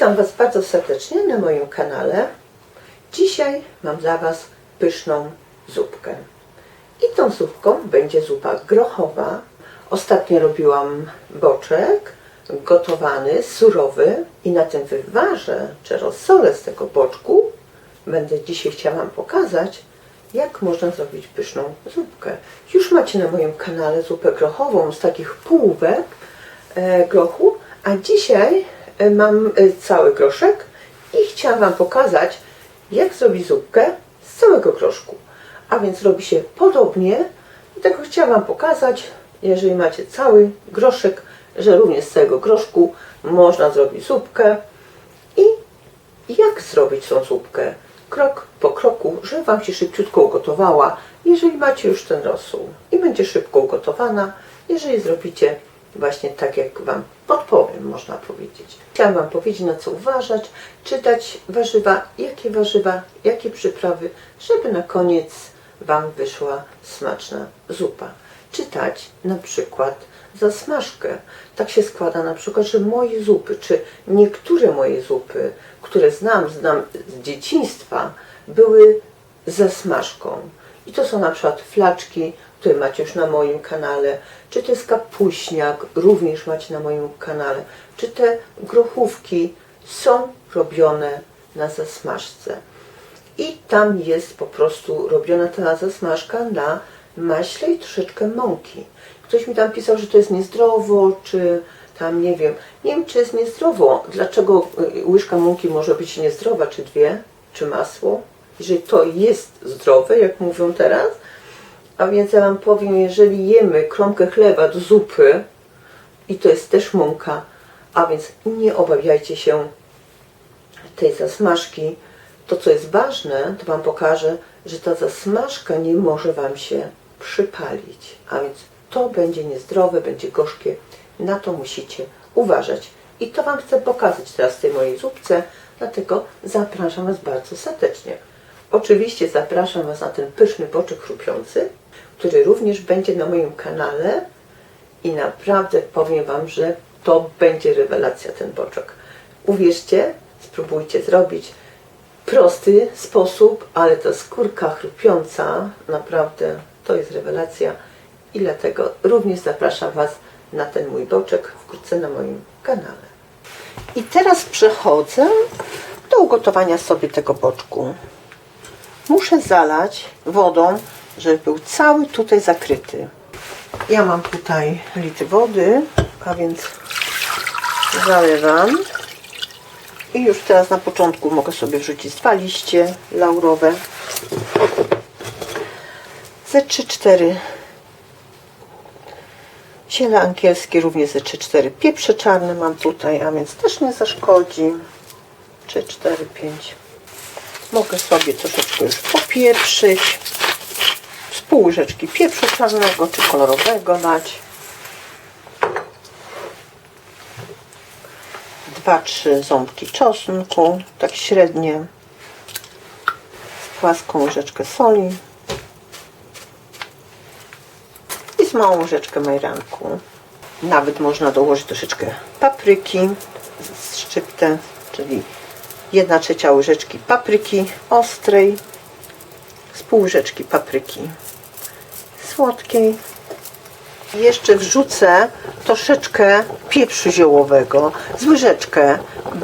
Witam Was bardzo serdecznie na moim kanale. Dzisiaj mam dla Was pyszną zupkę. I tą zupką będzie zupa grochowa. Ostatnio robiłam boczek gotowany, surowy i na tym wywarze, czy rozsole z tego boczku będę dzisiaj chciała Wam pokazać, jak można zrobić pyszną zupkę. Już macie na moim kanale zupę grochową z takich półek e, grochu, a dzisiaj mam e, cały groszek i chciałam Wam pokazać, jak zrobić zupkę z całego groszku. A więc robi się podobnie, dlatego chciałam Wam pokazać, jeżeli macie cały groszek, że również z całego groszku można zrobić zupkę i jak zrobić tą zupkę krok po kroku, żeby Wam się szybciutko ugotowała, jeżeli macie już ten rosół. I będzie szybko ugotowana, jeżeli zrobicie właśnie tak, jak Wam podpowiem, można powiedzieć. Chciałam Wam powiedzieć, na co uważać, czytać warzywa, jakie warzywa, jakie przyprawy, żeby na koniec Wam wyszła smaczna zupa. Czytać na przykład zasmażkę. Tak się składa na przykład, że moje zupy, czy niektóre moje zupy, które znam, znam z dzieciństwa, były zasmażką. I to są na przykład flaczki, które macie już na moim kanale, czy to jest kapuśniak, również macie na moim kanale, czy te grochówki są robione na zasmażce. I tam jest po prostu robiona ta zasmażka na maśle i troszeczkę mąki. Ktoś mi tam pisał, że to jest niezdrowo, czy tam nie wiem. Nie wiem, czy jest niezdrowo. Dlaczego y, łyżka mąki może być niezdrowa, czy dwie, czy masło? Jeżeli to jest zdrowe, jak mówią teraz, a więc ja Wam powiem, jeżeli jemy kromkę chleba do zupy, i to jest też mąka, a więc nie obawiajcie się tej zasmażki. To, co jest ważne, to Wam pokażę, że ta zasmażka nie może Wam się przypalić. A więc to będzie niezdrowe, będzie gorzkie. Na to musicie uważać. I to Wam chcę pokazać teraz w tej mojej zupce, dlatego zapraszam Was bardzo serdecznie. Oczywiście zapraszam Was na ten pyszny boczek chrupiący, który również będzie na moim kanale i naprawdę powiem Wam, że to będzie rewelacja ten boczek. Uwierzcie, spróbujcie zrobić prosty sposób, ale ta skórka chrupiąca, naprawdę to jest rewelacja i dlatego również zapraszam Was na ten mój boczek wkrótce na moim kanale. I teraz przechodzę do ugotowania sobie tego boczku. Muszę zalać wodą, żeby był cały tutaj zakryty. Ja mam tutaj litr wody, a więc zalewam. I już teraz na początku mogę sobie wrzucić dwa liście laurowe. Ze 3-4 ziele angielskie, również ze 3-4 pieprze czarne mam tutaj, a więc też nie zaszkodzi. 3, 4, 5. Mogę sobie troszeczkę już popieprzyć. Z pół łyżeczki pieprzu czarnego czy kolorowego dać. 2-3 ząbki czosnku, tak średnie. Płaską łyżeczkę soli. I z małą łyżeczkę majranku. Nawet można dołożyć troszeczkę papryki szczyptę, czyli 1 trzecia łyżeczki papryki ostrej, z pół łyżeczki papryki słodkiej. Jeszcze wrzucę troszeczkę pieprzu ziołowego z łyżeczkę.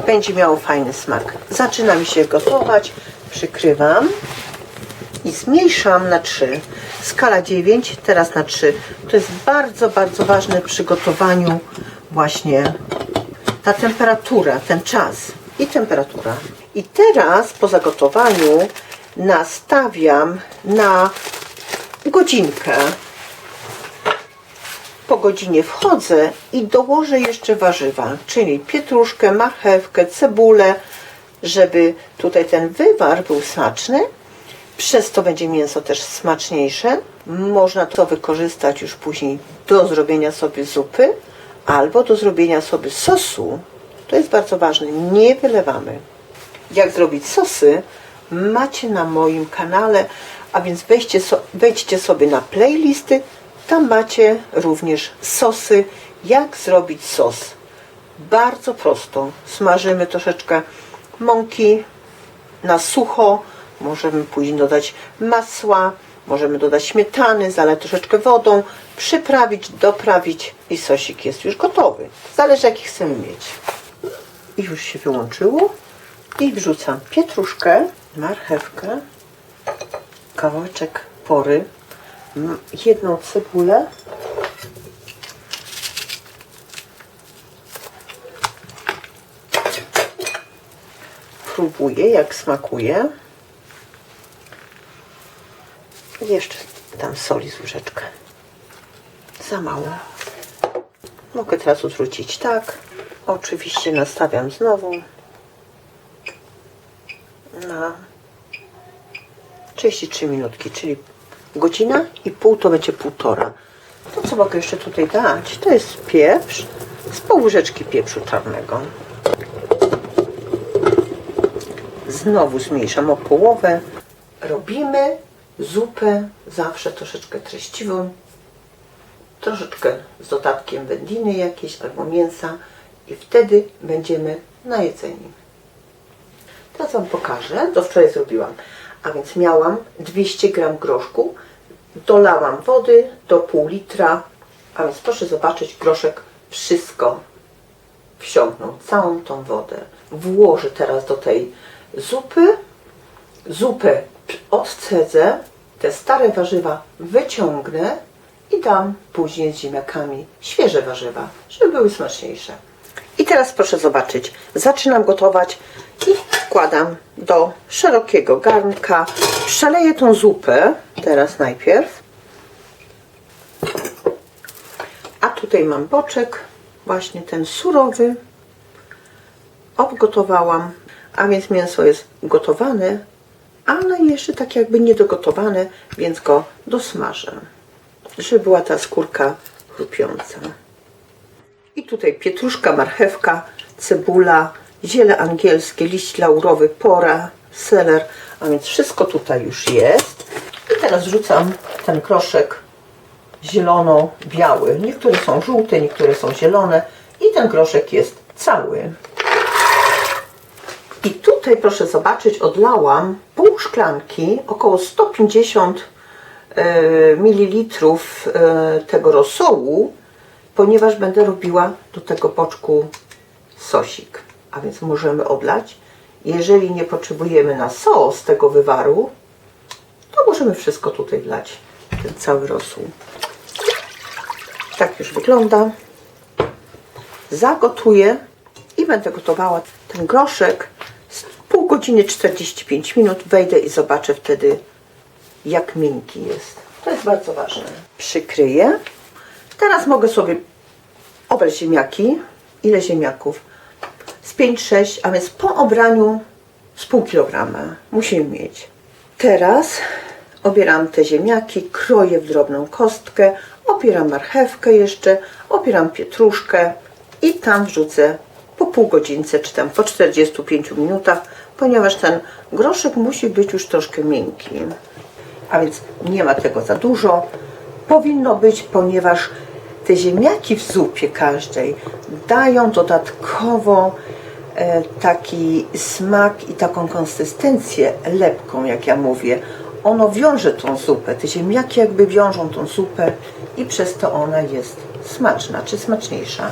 Będzie miało fajny smak. Zaczyna mi się gotować. Przykrywam i zmniejszam na 3. Skala 9, teraz na 3. To jest bardzo, bardzo ważne przy gotowaniu właśnie ta temperatura, ten czas i temperatura. I teraz po zagotowaniu nastawiam na godzinkę. Po godzinie wchodzę i dołożę jeszcze warzywa, czyli pietruszkę, marchewkę, cebulę, żeby tutaj ten wywar był smaczny. Przez to będzie mięso też smaczniejsze. Można to wykorzystać już później do zrobienia sobie zupy albo do zrobienia sobie sosu. To jest bardzo ważne. Nie wylewamy. Jak zrobić sosy macie na moim kanale, a więc wejdźcie, so, wejdźcie sobie na playlisty. Tam macie również sosy, jak zrobić sos Bardzo prosto. Smażymy troszeczkę mąki na sucho. Możemy później dodać masła, możemy dodać śmietany, zalać troszeczkę wodą, przyprawić, doprawić i sosik jest już gotowy. Zależy jaki chcemy mieć. I już się wyłączyło. I wrzucam pietruszkę, marchewkę, kawałeczek pory, m- jedną cebulę, próbuję jak smakuje. Jeszcze dam soli z łyżeczkę. Za mało. Mogę teraz odwrócić tak. Oczywiście nastawiam znowu na 33 minutki, czyli godzina i pół to będzie półtora. To co mogę jeszcze tutaj dać? To jest pieprz z pół łyżeczki pieprzu czarnego. Znowu zmniejszam o połowę. Robimy zupę zawsze troszeczkę treściwą, troszeczkę z dodatkiem wędliny jakiejś albo mięsa i wtedy będziemy najedzeni. Teraz Wam pokażę, to wczoraj zrobiłam. A więc miałam 200 gram groszku, dolałam wody do pół litra, a więc proszę zobaczyć, groszek wszystko wsiąknął, całą tą wodę. Włożę teraz do tej zupy, zupę odcedzę, te stare warzywa wyciągnę i dam później z ziemniakami świeże warzywa, żeby były smaczniejsze. I teraz proszę zobaczyć, zaczynam gotować i wkładam do szerokiego garnka. Przeleję tą zupę teraz najpierw. A tutaj mam boczek, właśnie ten surowy. Obgotowałam, a więc mięso jest gotowane, ale jeszcze tak jakby niedogotowane, więc go dosmażę, żeby była ta skórka chrupiąca. I tutaj pietruszka, marchewka, cebula, ziele angielskie, liść laurowy, pora, seler, a więc wszystko tutaj już jest. I teraz wrzucam ten groszek zielono-biały. Niektóre są żółte, niektóre są zielone i ten groszek jest cały. I tutaj proszę zobaczyć, odlałam pół szklanki, około 150 ml e, tego rosołu, ponieważ będę robiła do tego boczku sosik. A więc możemy odlać. Jeżeli nie potrzebujemy na sos tego wywaru, to możemy wszystko tutaj wlać, ten cały rosół. Tak już wygląda. Zagotuję i będę gotowała ten groszek z pół godziny 45 minut. Wejdę i zobaczę wtedy, jak miękki jest. To jest bardzo ważne. Przykryję. Teraz mogę sobie obrać ziemniaki. Ile ziemniaków? Z 5-6, a więc po obraniu z pół kilograma musimy mieć. Teraz obieram te ziemniaki, kroję w drobną kostkę, opieram marchewkę jeszcze, opieram pietruszkę i tam wrzucę po pół godzince, czy tam po 45 minutach, ponieważ ten groszek musi być już troszkę miękki. A więc nie ma tego za dużo. Powinno być, ponieważ te ziemniaki w zupie każdej dają dodatkowo taki smak i taką konsystencję lepką, jak ja mówię. Ono wiąże tą zupę, te ziemniaki jakby wiążą tą zupę i przez to ona jest smaczna, czy smaczniejsza.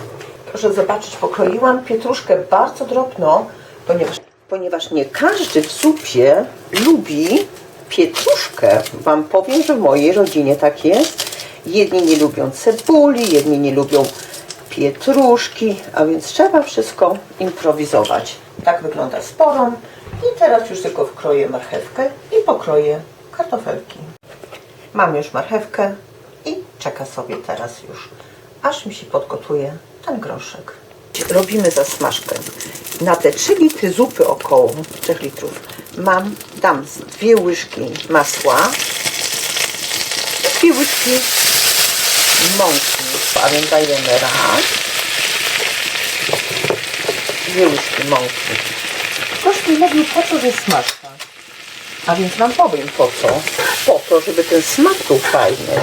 Proszę zobaczyć, pokroiłam pietruszkę bardzo drobno, ponieważ, ponieważ nie każdy w zupie lubi pietruszkę. Wam powiem, że w mojej rodzinie tak jest. Jedni nie lubią cebuli, jedni nie lubią pietruszki, a więc trzeba wszystko improwizować. Tak wygląda sporą. I teraz już tylko wkroję marchewkę i pokroję kartofelki. Mam już marchewkę i czeka sobie teraz już, aż mi się podgotuje ten groszek. Robimy zasmażkę. Na te 3 litry zupy około 3 litrów mam, dam z dwie łyżki masła, dwie łyżki mąki, więc dajemy raz, dwie łyżki mąki. Ktoś mi mówił, po co jest smażka. A więc wam powiem po co. Po to, żeby ten smak był fajny.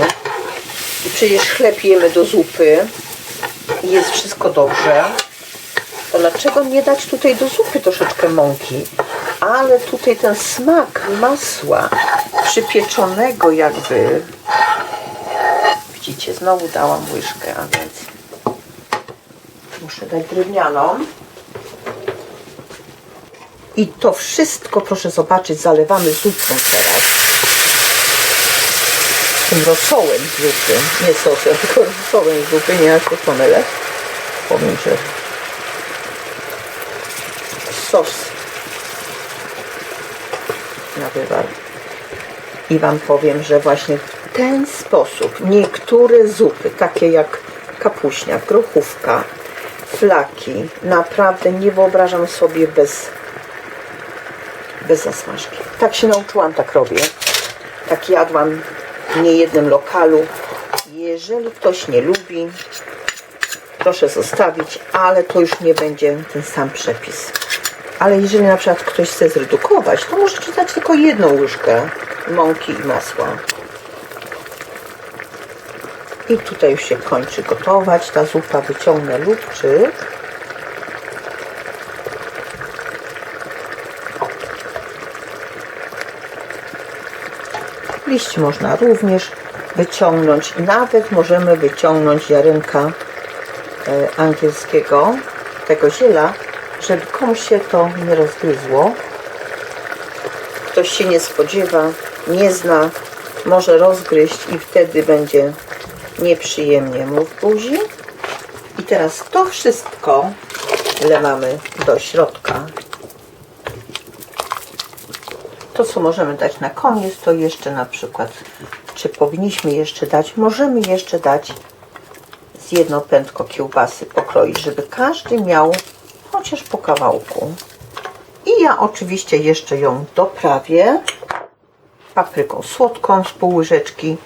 I przecież chleb jemy do zupy i jest wszystko dobrze. dlaczego nie dać tutaj do zupy troszeczkę mąki? Ale tutaj ten smak masła przypieczonego jakby. Widzicie, znowu dałam łyżkę, a więc muszę dać drewnianą. I to wszystko, proszę zobaczyć, zalewamy zupą teraz. Tym rosołem zupy. Nie sosem, tylko rosołem zupy. Nie, ja się pomylę. Powiem, że sos na wywar. I Wam powiem, że właśnie ten sposób niektóre zupy, takie jak kapuśniak, grochówka, flaki, naprawdę nie wyobrażam sobie bez, bez zasmażki. Tak się nauczyłam, tak robię. Tak jadłam w niejednym lokalu. Jeżeli ktoś nie lubi, proszę zostawić, ale to już nie będzie ten sam przepis. Ale jeżeli na przykład ktoś chce zredukować, to możecie dać tylko jedną łyżkę mąki i masła. I tutaj już się kończy gotować. Ta zupa wyciągnę lubczyk. Liść można również wyciągnąć. Nawet możemy wyciągnąć ziarenka e, angielskiego, tego ziela, żeby komuś się to nie rozgryzło. Ktoś się nie spodziewa, nie zna, może rozgryźć i wtedy będzie nieprzyjemnie mu w buzi. I teraz to wszystko wlewamy do środka. To, co możemy dać na koniec, to jeszcze na przykład, czy powinniśmy jeszcze dać, możemy jeszcze dać z jedno pętko kiełbasy pokroić, żeby każdy miał chociaż po kawałku. I ja oczywiście jeszcze ją doprawię papryką słodką z pół łyżeczki.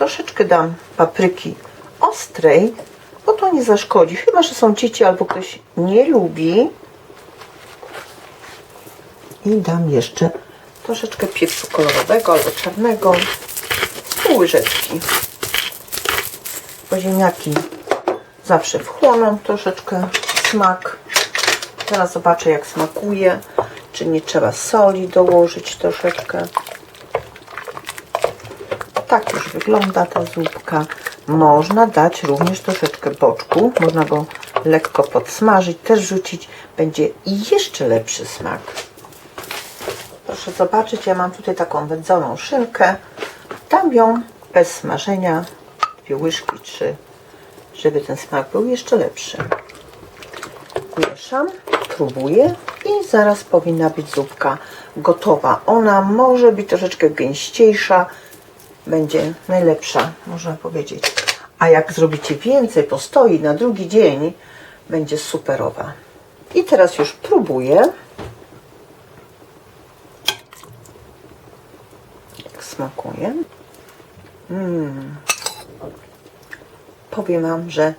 Troszeczkę dam papryki ostrej, bo to nie zaszkodzi. Chyba, że są dzieci albo ktoś nie lubi. I dam jeszcze troszeczkę pieprzu kolorowego albo czarnego pół łyżeczki. Bo ziemniaki zawsze wchłoną troszeczkę smak. Teraz zobaczę jak smakuje. Czy nie trzeba soli dołożyć troszeczkę. Tak już wygląda ta zupka. Można dać również troszeczkę boczku. Można go lekko podsmażyć, też rzucić. Będzie jeszcze lepszy smak. Proszę zobaczyć, ja mam tutaj taką wędzoną szynkę. Dam ją bez smażenia, dwie łyżki, trzy, żeby ten smak był jeszcze lepszy. Mieszam, próbuję i zaraz powinna być zupka gotowa. Ona może być troszeczkę gęściejsza, będzie najlepsza, można powiedzieć. A jak zrobicie więcej, postoi na drugi dzień, będzie superowa. I teraz już próbuję. Jak smakuje. Mm. Powiem Wam, że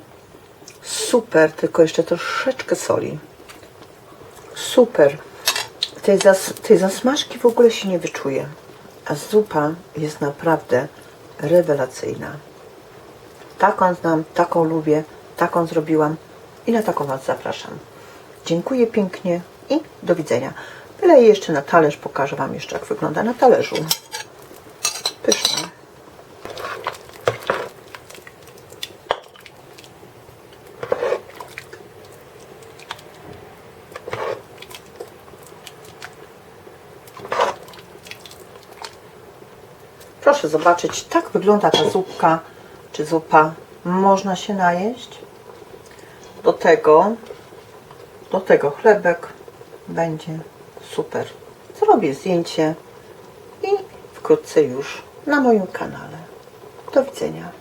super, tylko jeszcze troszeczkę soli. Super. Tej, zas tej zasmażki w ogóle się nie wyczuje. A zupa jest naprawdę rewelacyjna. Taką znam, taką lubię, taką zrobiłam i na taką Was zapraszam. Dziękuję pięknie i do widzenia. Wyleję jeszcze na talerz, pokażę Wam jeszcze jak wygląda na talerzu. Proszę zobaczyć, tak wygląda ta zupka, czy zupa. Można się najeść. Do tego, do tego chlebek będzie super. Zrobię zdjęcie i wkrótce już na moim kanale. Do widzenia.